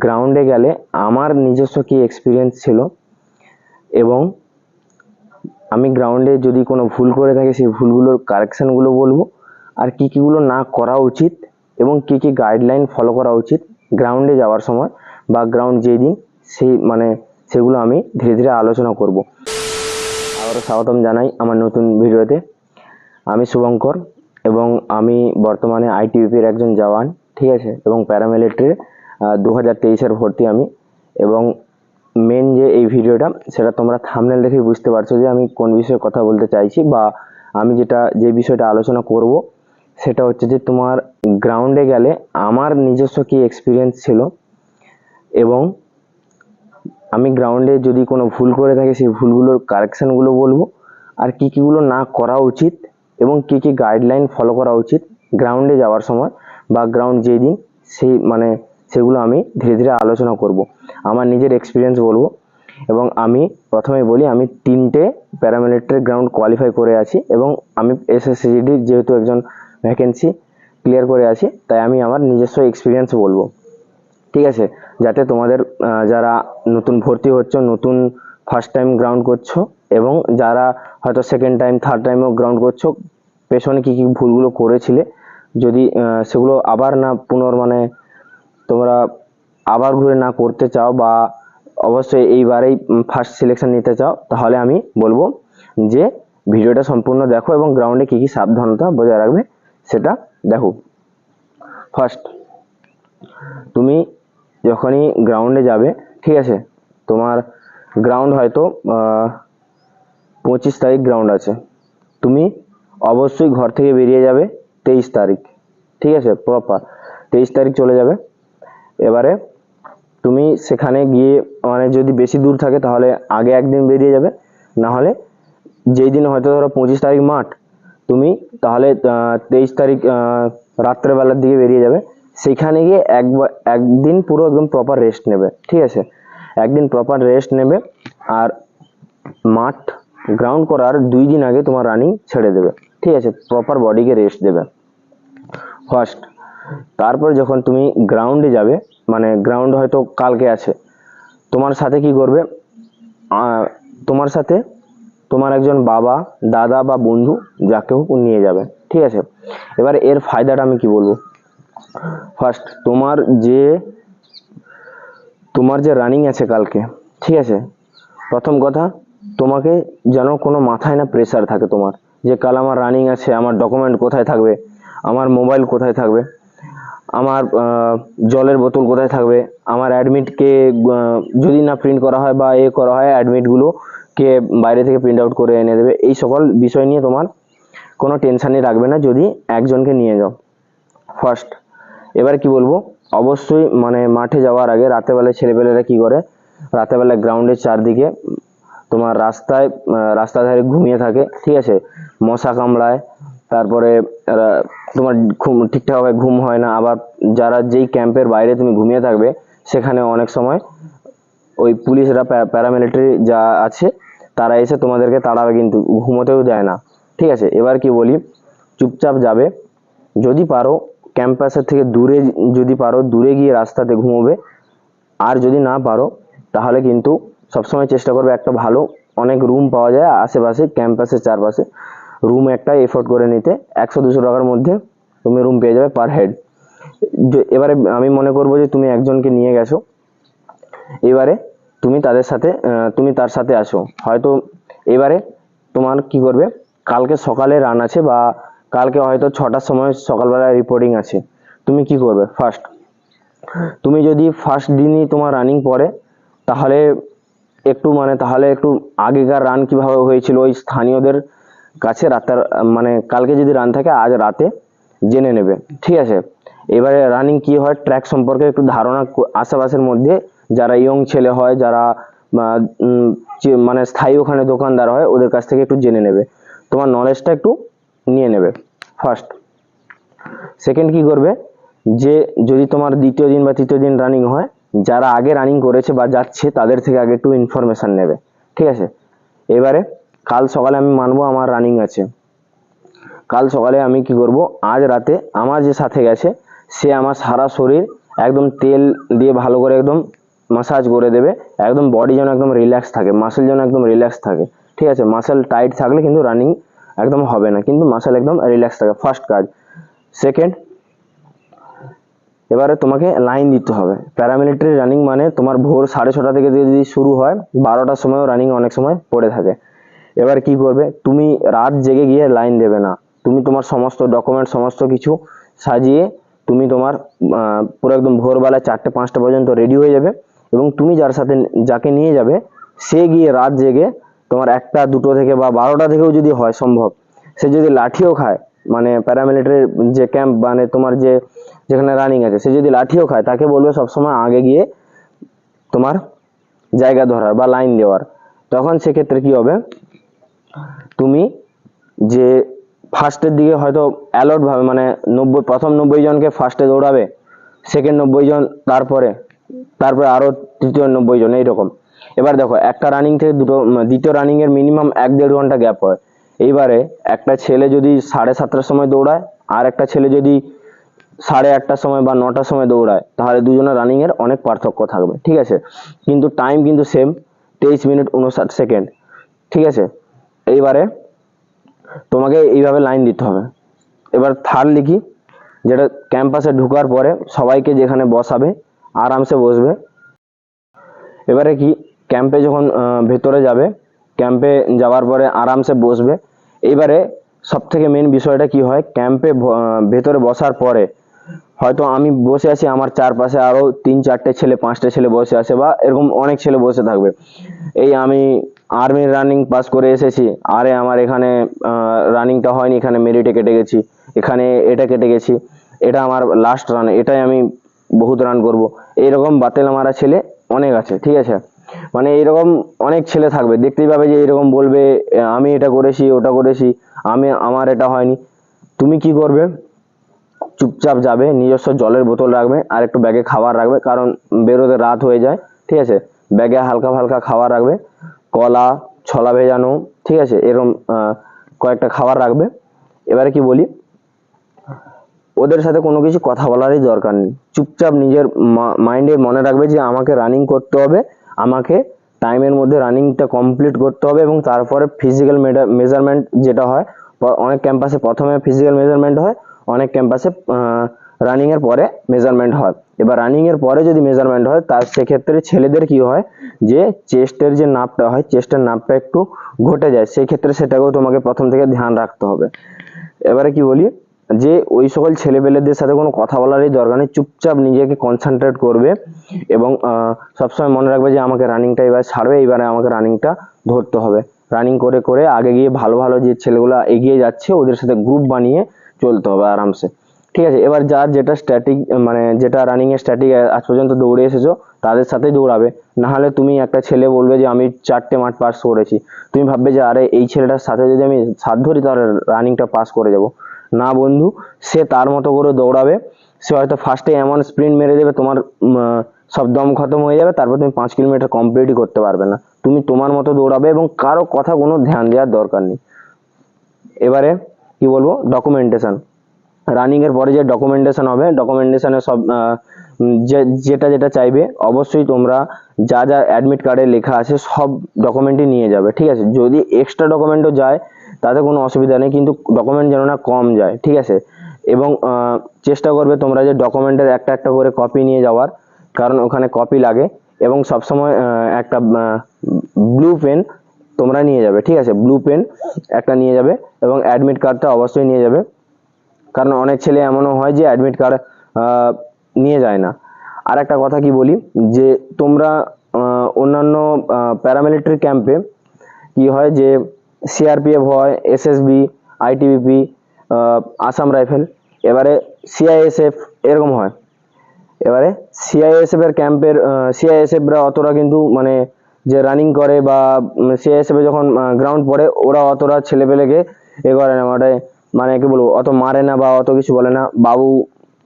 গ্রাউন্ডে গেলে আমার নিজস্ব কি এক্সপিরিয়েন্স ছিল? এবং আমি গ্রাউন্ডে যদি কোনো ভুল করে থাকি, সেই ভুলগুলোর কারেকশানগুলো বলব। আর কী কীগুলো না করা উচিত এবং কী কী গাইডলাইন ফলো করা উচিত গ্রাউন্ডে যাওয়ার সময় বা গ্রাউন্ড যেই দিন সেই মানে সেগুলো আমি ধীরে ধীরে আলোচনা করব। আবারও স্বাগতম জানাই আমার নতুন ভিডিওতে। আমি শুভঙ্কর এবং আমি বর্তমানে আইটিবিপির একজন জওয়ান, ঠিক আছে? এবং প্যারামিলিটারির দু হাজার তেইশের ভর্তি আমি। এবং মেন যে এই ভিডিওটা, সেটা তোমরা থামনেল দেখেই বুঝতে পারছ যে আমি কোন বিষয়ে কথা বলতে চাইছি বা আমি যেটা, যে বিষয়টা আলোচনা করব, সেটা হচ্ছে যে তোমার গ্রাউন্ডে গেলে আমার নিজস্ব কি এক্সপিরিয়েন্স ছিল এবং আমি গ্রাউন্ডে যদি কোনো ভুল করে থাকি, সেই ভুলগুলোর কারেকশানগুলো বলব। আর কী কীগুলো না করা উচিত এবং কী কী গাইডলাইন ফলো করা উচিত গ্রাউন্ডে যাওয়ার সময় বা গ্রাউন্ড যেই দিন, সেই মানে সেগুলো আমি ধীরে ধীরে আলোচনা করব। আমার নিজের এক্সপিরিয়েন্স বলব এবং আমি প্রথমে বলি, আমি তিনটে প্যারামিলিটারি গ্রাউন্ড কোয়ালিফাই করে আছি এবং আমি এসএসসিজিডির যেহেতু একজন ভ্যাকেন্সি ক্লিয়ার করে আছি, তাই আমি আমার নিজস্ব এক্সপিরিয়েন্স বলব। ঠিক আছে? যাতে তোমাদের যারা নতুন ভর্তি হচ্ছ, নতুন ফার্স্ট টাইম গ্রাউন্ড করছ এবং যারা হয়তো সেকেন্ড টাইম থার্ড টাইমও গ্রাউন্ড করছ, পেছনে কী কী ভুলগুলো করেছিলে, যদি সেগুলো আবার না পুনর মানে তোমরা আবার ঘুরে না করতে চাও বা অবশ্যই এইবারেই ফার্স্ট সিলেকশন নিতে চাও, তাহলে আমি বলব যে ভিডিওটা সম্পূর্ণ দেখো এবং গ্রাউন্ডে কী কী সাবধানতা বজায় রাখবে সেটা দেখো। ফার্স্ট তুমি যখনই গ্রাউন্ডে যাবে, ঠিক আছে? তোমার গ্রাউন্ড হয়তো পঁচিশ তারিখ গ্রাউন্ড আছে। তুমি অবশ্যই ঘর থেকে বেরিয়ে যাবে তেইশ তারিখ, ঠিক আছে? প্রপার তেইশ তারিখ চলে যাবে। এবারে তুমি সেখানে গিয়ে মানে যদি বেশি দূর থাকে তাহলে আগে একদিন বেরিয়ে যাবে। না হলে যেই দিন হয়তো ধরো পঁচিশ তারিখ মাঠ, তুমি তাহলে তেইশ তারিখ রাত্রেবেলার দিকে বেরিয়ে যাবে। সেখানে গিয়ে একবার একদিন পুরো একদম প্রপার রেস্ট নেবে, ঠিক আছে? একদিন প্রপার রেস্ট নেবে আর মাঠ গ্রাউন্ড করার দুই দিন আগে তোমার রানিং ছেড়ে দেবে, ঠিক আছে? প্রপার বডিকে রেস্ট দেবে। ফার্স্ট তারপর যখন তুমি গ্রাউন্ডে যাবে মানে গ্রাউন্ড হয়তো কালকে আছে, তোমার সাথে কি করবে? তোমার সাথে তোমার একজন বাবা, দাদা বা বন্ধু যাকে হোক নিয়ে যাবে, ঠিক আছে? এবার এর ফায়দাটা আমি কি বলব? ফার্স্ট তোমার যে তোমার যে রানিং আছে কালকে, ঠিক আছে? প্রথম কথা, তোমাকে যেন কোনো মাথায় না প্রেসার থাকে তোমার, যে কাল আমার রানিং আছে, আমার ডকুমেন্ট কোথায় থাকবে, আমার মোবাইল কোথায় থাকবে আমার জলের বোতল কোথায় থাকবে? আমার অ্যাডমিটকে যদি না প্রিন্ট করা হয় বা এ করা হয় অ্যাডমিটগুলো কে বাইরে থেকে প্রিন্ট আউট করে এনে দেবে। এই সকল বিষয় নিয়ে তোমার কোনো টেনশানই রাখবে না যদি একজনকে নিয়ে যাও। ফার্স্ট এবার কি বলব? অবশ্যই মানে মাঠে যাওয়ার আগে রাতেবেলায় ছেলেপেলেরা কি করে? রাতেবেলা গ্রাউন্ডের চারদিকে তোমার রাস্তায় আহ, রাস্তার ধারে ঘুমিয়ে থাকে ঠিক আছে? মশা কামড়ায় তারপরে তোমার ঘুম ঠিকঠাকভাবে ঘুম হয় না। আবার যারা যেই ক্যাম্পের বাইরে তুমি ঘুমিয়ে থাকবে, সেখানে অনেক সময় ওই পুলিশরা প্যারামিলিটারি যা আছে, তারা এসে তোমাদেরকে তাড়াবে কিন্তু, ঘুমোতেও দেয় না। ঠিক আছে, এবার কি বলি? চুপচাপ যাবে। যদি পারো ক্যাম্পাসের থেকে দূরে যদি পারো, দূরে গিয়ে রাস্তাতে ঘুমোবে। আর যদি না পারো, তাহলে কিন্তু সবসময় চেষ্টা করবে একটা ভালো অনেক রুম পাওয়া যায় আশেপাশে ক্যাম্পাসের চারপাশে। রুম একটা এফোর্ড করে নিতে একশো দুশো টাকার মধ্যে তুমি রুম পেয়ে যাবে পার হেড এবারে আমি মনে করব যে তুমি একজনকে নিয়ে গেছো, এবারে তুমি তাদের সাথে তুমি তার সাথে আসো। হয়তো এবারে তোমার কি করবে, কালকে সকালে রান আছে বা কালকে হয়তো ছটার সময় সকালবেলা রিপোর্টিং আছে। তুমি কি করবে ফার্স্ট তুমি যদি ফার্স্ট দিনই তোমার রানিং পড়ে, তাহলে একটু মানে তাহলে একটু আগেকার রান কীভাবে হয়েছিল ওই স্থানীয়দের কাছে রাতের মানে কালকে যদি রান থাকে, আজ রাতে জেনে নেবে। ঠিক আছে? এবারে রানিং কি হয়? ট্র্যাক সম্পর্কে একটু ধারণা আশেপাশের মধ্যে যারা ইয়ং ছেলে হয়, যারা মানে স্থায়ী ওখানে দোকানদার হয়, ওদের কাছ থেকে একটু জেনে নেবে। তোমার নলেজটা একটু নিয়ে নেবে। ফার্স্ট সেকেন্ড কি করবে? যে, যদি তোমার দ্বিতীয় দিন বা তৃতীয় দিন রানিং হয়, যারা আগে রানিং করেছে বা যাচ্ছে, তাদের থেকে আগে একটু ইনফরমেশন নেবে। ঠিক আছে? এবারে কাল সকালে আমি মানবো আমার রানিং আছে। কাল সকালে আমি কি করব? আজ রাতে আমার যে সাথে গেছে, সে আমার সারা শরীর একদম তেল দিয়ে ভালো করে একদম মাসাজ করে দেবে। একদম বডি যেন একদম রিল্যাক্স থাকে মাসেল যেন একদম রিল্যাক্স থাকে। ঠিক আছে? মাসেল টাইট থাকলে কিন্তু রানিং একদম হবে না, কিন্তু মাসেল একদম রিল্যাক্স থাকে। ফার্স্ট কাজ। সেকেন্ড এবারে তোমাকে লাইন দিতে হবে। প্যারামিলিটারি রানিং মানে তোমার ভোর সাড়ে ছটা থেকে যদি শুরু হয়, বারোটার সময়ও রানিং অনেক সময় পড়ে থাকে। এবার কি করবে? তুমি রাত জেগে গিয়ে লাইন দেবে না। তুমি তোমার সমস্ত ডকুমেন্ট সমস্ত কিছু সাজিয়ে তুমি তোমার পুরো একদম ভোরবেলা চারটে, পাঁচটা পর্যন্ত রেডি হয়ে যাবে এবং তুমি যার সাথে যাকে নিয়ে যাবে, সে গিয়ে রাত জেগে তোমার একটা, দুটো থেকে বা বারোটা থেকেও যদি হয় সম্ভব, সে যদি লাঠিও খায় মানে প্যারামিলিটারির যে ক্যাম্প মানে তোমার যে যেখানে রানিং আছে, সে যদি লাঠিও খায়, তাকে বলবে সবসময় আগে গিয়ে তোমার জায়গা ধরার বা লাইন দেওয়ার। তখন সেক্ষেত্রে কি হবে? তুমি যে ফার্স্টের দিকে হয়তো অ্যালার্ট ভাবে মানে নব্বই, প্রথম নব্বই জনকে ফার্স্টে দৌড়াবে সেকেন্ড নব্বই জন তারপরে তারপরে আরও তৃতীয় নব্বই জন, এইরকম। এবার দেখো, একটা রানিং থেকে দুটো দ্বিতীয় রানিং এর মিনিমাম এক দেড় ঘণ্টা গ্যাপ হয়। এইবারে একটা ছেলে যদি সাড়ে সাতটার সময় দৌড়ায়, আর একটা ছেলে যদি সাড়ে আটটার সময় বা নটার সময় দৌড়ায়, তাহলে দুজনের রানিং এর অনেক পার্থক্য থাকবে, ঠিক আছে? কিন্তু টাইম কিন্তু সেম তেইশ মিনিট উনষাট সেকেন্ড ঠিক আছে? এইবারে তোমাকে এইভাবে লাইন দিতে হবে। এবার থার্ড লিখি, যেটা ক্যাম্পাসে ঢোকার পরে সবাইকে যেখানে বসাবে, আরামসে বসবে। এবারে কি ক্যাম্পে যখন ভেতরে যাবে ক্যাম্পে যাওয়ার পরে আরামসে বসবে। এইবারে সব থেকে মেন বিষয়টা কি হয় ক্যাম্পে ভেতরে বসার পরে হয়তো আমি বসে আছি, আমার চারপাশে আরও তিন চারটে ছেলে, পাঁচটা ছেলে বসে আছে বা এরকম অনেক ছেলে বসে থাকবে। এই আমি আর্মির রানিং পাস করে এসেছি, আরে আমার এখানে রানিংটা হয়নি, এখানে মেরিটে কেটে গেছি, এখানে এটা কেটে গেছি, এটা আমার লাস্ট রান এটাই আমি বহুত রান করব। এইরকম বাতেল মারা ছেলে অনেক আছে, ঠিক আছে? মানে এইরকম অনেক ছেলে থাকবে, দেখতেই পাবে যে এরকম বলবে, আমি এটা করেছি, ওটা করেছি, আমি, আমার এটা হয়নি। তুমি কি করবে? চুপচাপ যাবে, নিজস্ব জলের বোতল রাখবে, আর একটু ব্যাগে খাবার রাখবে, কারণ বেরোতে রাত হয়ে যায়, ঠিক আছে? ব্যাগে হালকা হালকা খাবার রাখবে, কলা, ছলা ভেজানো, ঠিক আছে? এরকম কয়েকটা খাবার রাখবে। এবারে কি বলি? ওদের সাথে কোনো কিছু কথা বলারই দরকার নেই। চুপচাপ নিজের মাইন্ডে মনে রাখবে যে আমাকে রানিং করতে হবে, আমাকে টাইমের মধ্যে রানিংটা কমপ্লিট করতে হবে, এবং তারপরে ফিজিক্যাল মেজারমেন্ট যেটা হয় অনেক ক্যাম্পাসে প্রথমে ফিজিক্যাল মেজারমেন্ট হয় অনেক ক্যাম্পাসে রানিং এর পরে মেজারমেন্ট হয়। এবার রানিং এর পরে যদি মেজারমেন্ট হয়, তার সেক্ষেত্রে ছেলেদের কি হয়? যে চেস্টের যে নাপটা হয় চেস্টের নাপটা একটু ঘটে যায়। সেই ক্ষেত্রে সেটাকেও তোমাকে প্রথম থেকে ধ্যান রাখতে হবে। এবারে কি বলি? যে ওই সকল ছেলেপেলেদের সাথে কোনো কথা বলারই দরকার নেই। চুপচাপ নিজেকে কনসেন্ট্রেট করবে এবং সবসময় মনে রাখবে যে আমাকে রানিংটা এবার ছাড়বে এবারে আমাকে রানিংটা ধরতে হবে। রানিং করে করে আগে গিয়ে ভালো ভালো যে ছেলেগুলো এগিয়ে যাচ্ছে, ওদের সাথে গ্রুপ বানিয়ে চলতে হবে আরামসে। ঠিক আছে, এবার যার যেটা স্ট্যাটিক মানে যেটা রানিং এর স্ট্যাটিক আজ পর্যন্ত দৌড়ে এসেছ, তাদের সাথে দৌড়াবে। নাহলে তুমি একটা ছেলে বলবে যে, আমি চারটে মাঠ পাস করেছি। তুমি ভাববে যে, আরে, এই ছেলেটার সাথে যদি আমি সাত ধরি তাহলে রানিংটা পাস করে যাব। না বন্ধু, সে তার মতো করে দৌড়াবে। সে হয়তো ফার্স্টে এমন স্প্রিন্ট মেরে দেবে, তোমার সব দম খতম হয়ে যাবে, তারপর তুমি পাঁচ কিলোমিটার কমপ্লিটই করতে পারবে না। তুমি তোমার মতো দৌড়াবে এবং কারও কথা কোনো ধ্যান দেওয়ার দরকার নেই। এবারে কি বলব? ডকুমেন্টেশন রানিং এর পরে যে ডকুমেন্টেশন হবে ডকুমেন্টেশনে সব যেটা যেটা চাইবে, অবশ্যই তোমরা যা যা অ্যাডমিট কার্ডে লেখা আছে, সব ডকুমেন্টই নিয়ে যাবে, ঠিক আছে? যদি এক্সট্রা ডকুমেন্টও যায়, তাতে কোনো অসুবিধা নেই, কিন্তু ডকুমেন্ট যেন না কম যায়, ঠিক আছে? এবং চেষ্টা করবে তোমরা যে ডকুমেন্টের একটা একটা করে কপি নিয়ে যাওয়ার, কারণ ওখানে কপি লাগে। এবং সবসময় একটা ব্লু পেন তোমরা নিয়ে যাবে, ঠিক আছে? ব্লু পেন একটা নিয়ে যাবে এবং অ্যাডমিট কার্ডটা অবশ্যই নিয়ে যাবে। কারণ অনেক ছেলে এমনও হয় যে অ্যাডমিট কার্ড নিয়ে যায় না। আর একটা কথা কি বলি? যে তোমরা অন্যান্য প্যারামিলিটারি ক্যাম্পে কি হয় যে সিআরপিএফ হয় এসএসবি আইটিবিপি আসাম রাইফেল এবারে সিআইএসএফ এরকম হয়। এবারে সিআইএসএফ এর ক্যাম্পের সিআইএসএফরা অতটা কিন্তু মানে যে রানিং করে বা সে হিসেবে যখন গ্রাউন্ড পড়ে, ওরা অতটা ছেলেপেলেকে এ করে না মানে মানে কি বলব, অত মারে না বা অত কিছু বলে না। বাবু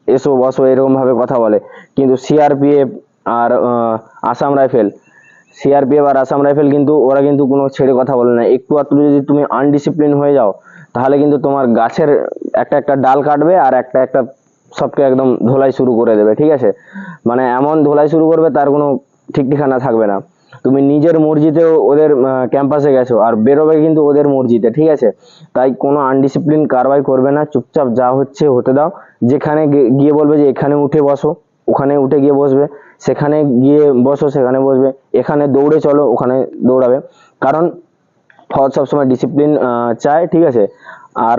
এসো, বসো এরকম ভাবে কথা বলে। কিন্তু সিআরপিএফ আর আসাম রাইফেল সিআরপিএফ আর আসাম রাইফেল কিন্তু, ওরা কিন্তু কোনো ছেড়ে কথা বলে না। একটু আধটু যদি তুমি আনডিসিপ্লিন হয়ে যাও, তাহলে কিন্তু তোমার গাছের একটা একটা ডাল কাটবে আর একটা একটা সবকে একদম ধোলাই শুরু করে দেবে, ঠিক আছে? মানে এমন ধোলাই শুরু করবে, তার কোনো ঠিক ঠিকানা থাকবে না। তুমি নিজের মর্জিতেও ওদের ক্যাম্পাসে গেছো আর বেরোবে কিন্তু ওদের মর্জিতে, ঠিক আছে? তাই কোনো আনডিসিপ্লিন কারবাই করবে না, চুপচাপ যা হচ্ছে হতে দাও। যেখানে গিয়ে বলবে যে এখানে উঠে বসো, ওখানে উঠে গিয়ে বসবে, সেখানে গিয়ে বসো, সেখানে বসবে, এখানে দৌড়ে চলো, ওখানে দৌড়াবে। কারণ ফজ সবসময় ডিসিপ্লিন চায়, ঠিক আছে? আর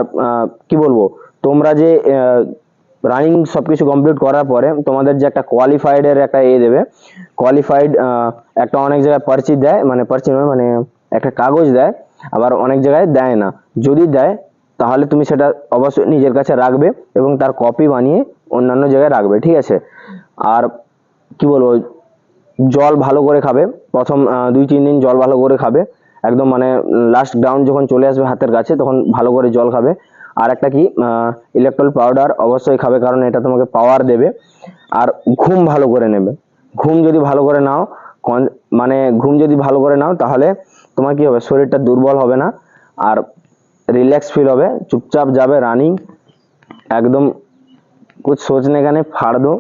কি বলব? তোমরা যে রানিং সব কিছু কমপ্লিট করার পরে তোমাদের যে একটা কোয়ালিফাইডের একটা এ দেবে। কোয়ালিফাইড একটা অনেক জায়গায় পার্চি দেয় মানে পার্চি নয় মানে একটা কাগজ দেয়, আবার অনেক জায়গায় দেয় না। যদি দেয়, তাহলে তুমি সেটা অবশ্যই নিজের কাছে রাখবে এবং তার কপি বানিয়ে অন্যান্য জায়গায় রাখবে, ঠিক আছে? আর কি বলব, জল ভালো করে খাবে, প্রথম দুই, তিন দিন জল ভালো করে খাবে, একদম মানে লাস্ট গ্রাউন্ড যখন চলে আসবে হাতের কাছে, তখন ভালো করে জল খাবে। আর একটা কি ইলেকট্রল পাউডার অবশ্যই খাবে কারণ এটা তোমাকে পাওয়ার দেবে। আর ঘুম ভালো করে নেবে। ঘুম যদি ভালো করে নাও মানে ঘুম যদি ভালো করে নাও, তাহলে তোমার কি হবে? শরীরটা দুর্বল হবে না। আর রিল্যাক্স ফিল হবে। চুপচাপ যাবে রানিং একদম কুছ সোচনে কানে ফাড় দো।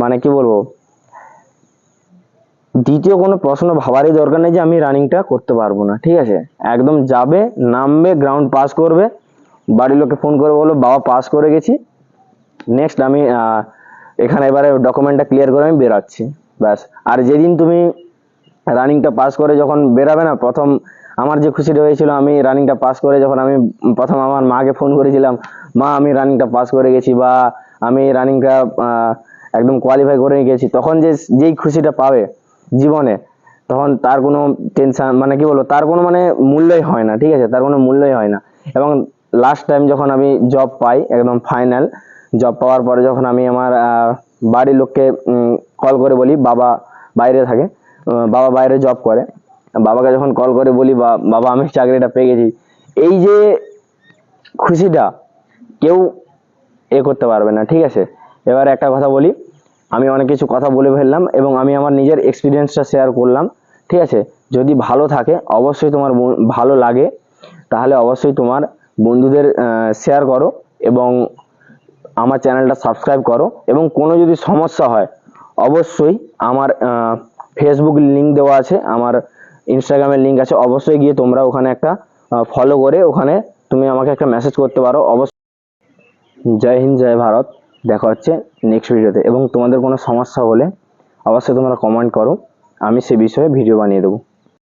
মানে কি বলব? দ্বিতীয় কোনো প্রশ্ন ভাবারই দরকার নেই যে আমি রানিংটা করতে পারব না, ঠিক আছে? একদম যাবে, নামবে গ্রাউন্ড পাস করবে, বাড়ির লোককে ফোন করে বলো, বাবা পাস করে গেছি। নেক্সট আমি এখানে এবারে ডকুমেন্টটা ক্লিয়ার করে আমি বেরাচ্ছি। ব্যাস। আর যেদিন তুমি রানিংটা পাস করে যখন বেরাবে না, প্রথম আমার যে খুশিটা হয়েছিল, আমি রানিংটা পাস করে যখন আমি প্রথম আমার মাকে ফোন করেছিলাম, মা, আমি রানিংটা পাস করে গেছি বা আমি রানিংটা একদম কোয়ালিফাই করে গেছি। তখন যে, যেই খুশিটা পাবে জীবনে, তখন তার কোনো টেনশন মানে কি বলব, তার কোনো মানে মূল্যই হয় না, ঠিক আছে? তার কোনো মূল্যই হয় না। এবং লাস্ট টাইম যখন আমি জব পাই, একদম ফাইনাল জব পাওয়ার পরে যখন আমি আমার বাড়ির লোককে কল করে বলি, বাবা বাইরে থাকে। বাবা বাইরে জব করে। বাবাকে যখন কল করে বলি, বা, বাবা, আমি চাকরিটা পেয়ে গেছি। এই যে খুশিটা কেউ এ করতে পারবে না, ঠিক আছে? এবার একটা কথা বলি আমি অনেক কিছু কথা বলে ফেললাম এবং আমি আমার নিজের এক্সপিরিয়েন্সটা শেয়ার করলাম, ঠিক আছে? যদি ভালো থাকে, অবশ্যই তোমার ভালো লাগে, তাহলে অবশ্যই তোমার বন্ধুদের শেয়ার করো এবং আমার চ্যানেলটা সাবস্ক্রাইব করো এবং কোনো যদি সমস্যা হয়, অবশ্যই আমার ফেসবুক লিঙ্ক দেওয়া আছে, আমার ইনস্টাগ্রামের লিঙ্ক আছে, অবশ্যই গিয়ে তোমরা ওখানে একটা ফলো করে ওখানে তুমি আমাকে একটা মেসেজ করতে পারো। অবশ্যই। জয় হিন্দ, জয় ভারত। দেখা হচ্ছে নেক্সট ভিডিওতে এবং তোমাদের কোনো সমস্যা হলে অবশ্যই তোমরা কমেন্ট করো। আমি সে বিষয়ে ভিডিও বানিয়ে দেবো।